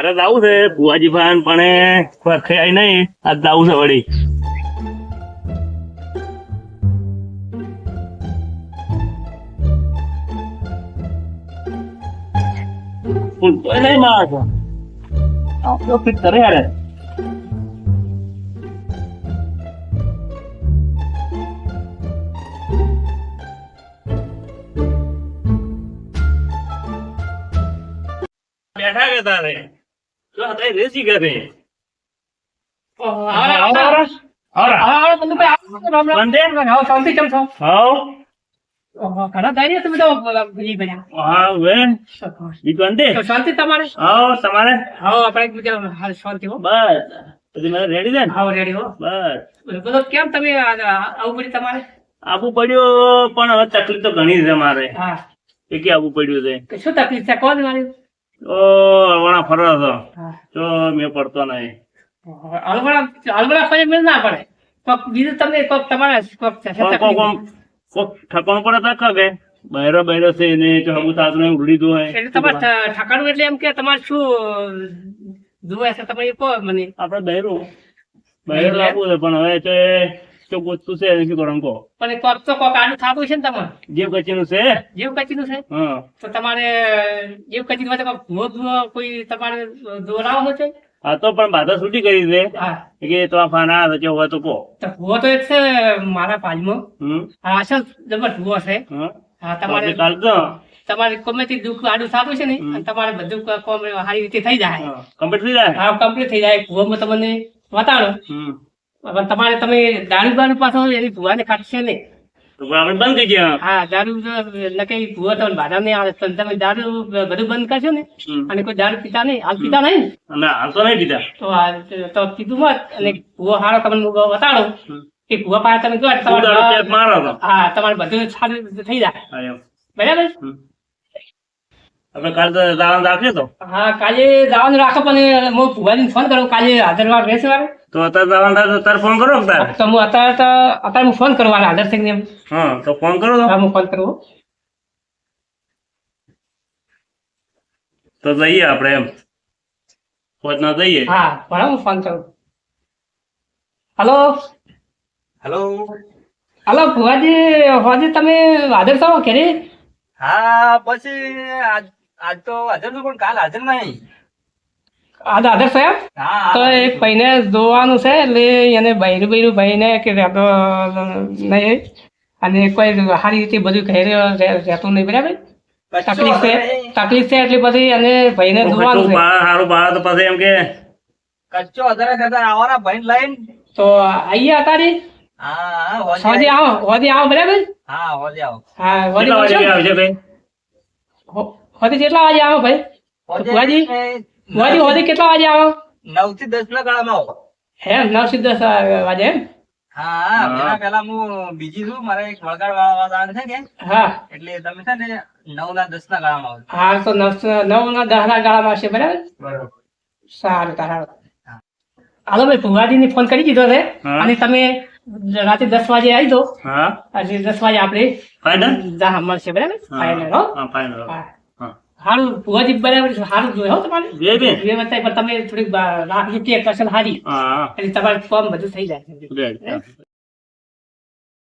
મારે તો આવું છે, ભુવાજી ભાન પણ ખયાઈ નહીં આ આવું છે વળી. યાર. બેઠા કે તારે? તારી રેસી કરે શાંતિ તમારે તમારે હા આપણે એકબીજા હાલ શાંતિ હો બસ પછી રેડી દે હા રેડી હો બસ બધો કેમ તમે આવું પડ્યું તમારે આબુ પડ્યું પણ હવે તકલીફ તો ઘણી છે મારે હા એ કે આવું પડ્યું છે શું તકલીફ છે કોણ મારી તો વણા ફરો હતો તો મેં પડતો નહીં. હળવડા હળવડા ફરી મેળ ના પડે. કોક બીજું તમને કોક તમારે કોક કોક ઠકવાનું પડે તો કે. બહેરો બહેરો છે ને જો હમું સાધુ ઉડી દીધું એટલે તમારે ઠકાણું એટલે એમ કે તમારે શું જોવે છે તમે એ કહો મને આપડે બહેરું બહેરો લાવવું છે પણ હવે તો તો ગોતતું છે એને શું કરવાનું કહો પણ કોક તો કોક આનું થતું છે ને તમારે? જીવ કચીનું છે. જીવ કચીનું છે તો તમારે જીવ કચીનું હોય તો કોક ભૂવો ભૂવો કોઈ તમારે દોરાવવાનો છે હા તો પણ બાધા છૂટી કરી છે. કે તો આ ફાના રચે હોય તો કહો. ભૂવો તો એક છે મારા હમ. હા અસલ જબર ભૂવો છે. હા. તમારે તમારે ગમે તે દુઃખ આડું થતું છે ને તમારે બધું કોમ સારી રીતે થઈ જાય. કમ્પ્લીટ થઈ જાય? હા કમ્પ્લીટ થઈ જાય. ભૂવામાં તમને હમ. પણ તમારે તમે દારૂ બારૂ પાછો એની ભૂવાને કાઢશે નહીં આપણે બંધ કરી ગયા. હા દારૂ નકે ભૂવા તમને બાધા નહીં આવે તમે દારૂ બધું બંધ કરશો ને. અને કોઈ દારૂ પીતા નહીં? હાલ પીતા નહીં ને? હાલ તો નહીં પીધા તો તો કીધું મત અને ભૂવો હારો તમને બતાડો. કે ભૂવા પાસે તમે જો તમારે હા તમારે બધું સારું થઈ જાય. બરાબર. આપણે કાલે તો દાવાનું રાખ્યો તો. હા કાલે દાવાનું રાખો પણ હું ભુવાજીને ફોન કરું કાલે હાજર વાર રહેશે વારે તો અત્યારે દાવાનું થાય તો તારે ફોન કરો કે તારે? તો હું અત્યારે તો અત્યારે હું ફોન કરવા હાજર થઈને એમ. હા તો ફોન કરો તો. હું ફોન કરું તો જઈએ આપણે એમ. પોતના જઈએ. હા પણ હું ફોન કરું. હલો હેલો હલો ભુવાજી ભુવાજી તમે હાજર છો ઘરે? હા પછી આજ આજ તો હાજર છું પણ કાલ હાજર નહીં. આજ હાજર છે તો એક ભાઈને જોવાનું છે એટલે એને બૈરું બૈરું ભાઈને કે રહેતો નહીં અને કોઈ સારી રીતે બધું ઘરે રહે- રહેતું નહીં બરાબર? તકલીફ છે તકલીફ છે એટલે પછી અને ભાઈને જોવાનું છે. સારું બહાર તો પછી એમ કે કચ્ચો અધરે હજાર આવવાના ભાઈ લઈને? તો આઈએ અત્યારે? હા હા હોજે. આવો હોજે આવો બરાબર? હા હોજે આવો. હા હોજે વાગે ભાઈ? હો- હોજે કેટલા વાગે આવો ભાઈ? ભુવાજી? હોજે હોજે કેટલા વાગે આવો? નવથી દસ ના ગાળામાં આવો. હે નવથી દસ વાગે એમ? હા. પેલા પેલા હું બીજી છું મારે એક વળગાડ વાળા છે કે? હા. એટલે તમે છે ને નવ ના દસ ના ગાળામાં આવો. હા તો નવ નવ ના દસ ના ગાળામાં આવશે બરાબર? બરોબર. સારું સારું હાલો ભાઈ ભુવાજીને ફોન કરી દીધો છે. અને તમે રાતે દસ વાગે આવી દો. હા. દસ વાગે આપણે મળશે બરાબર? ફાઇનલ હા? ફાઇનલ હા. હા સારું ભુવાજી બરાબર છે. સારું હો તમારે બે બે બે બતાવી પણ તમે થોડીક બા- લાખ રૂપિયા કરશો ને સારી હા એટલે તમારે ફોર્મ બધું થઈ જાય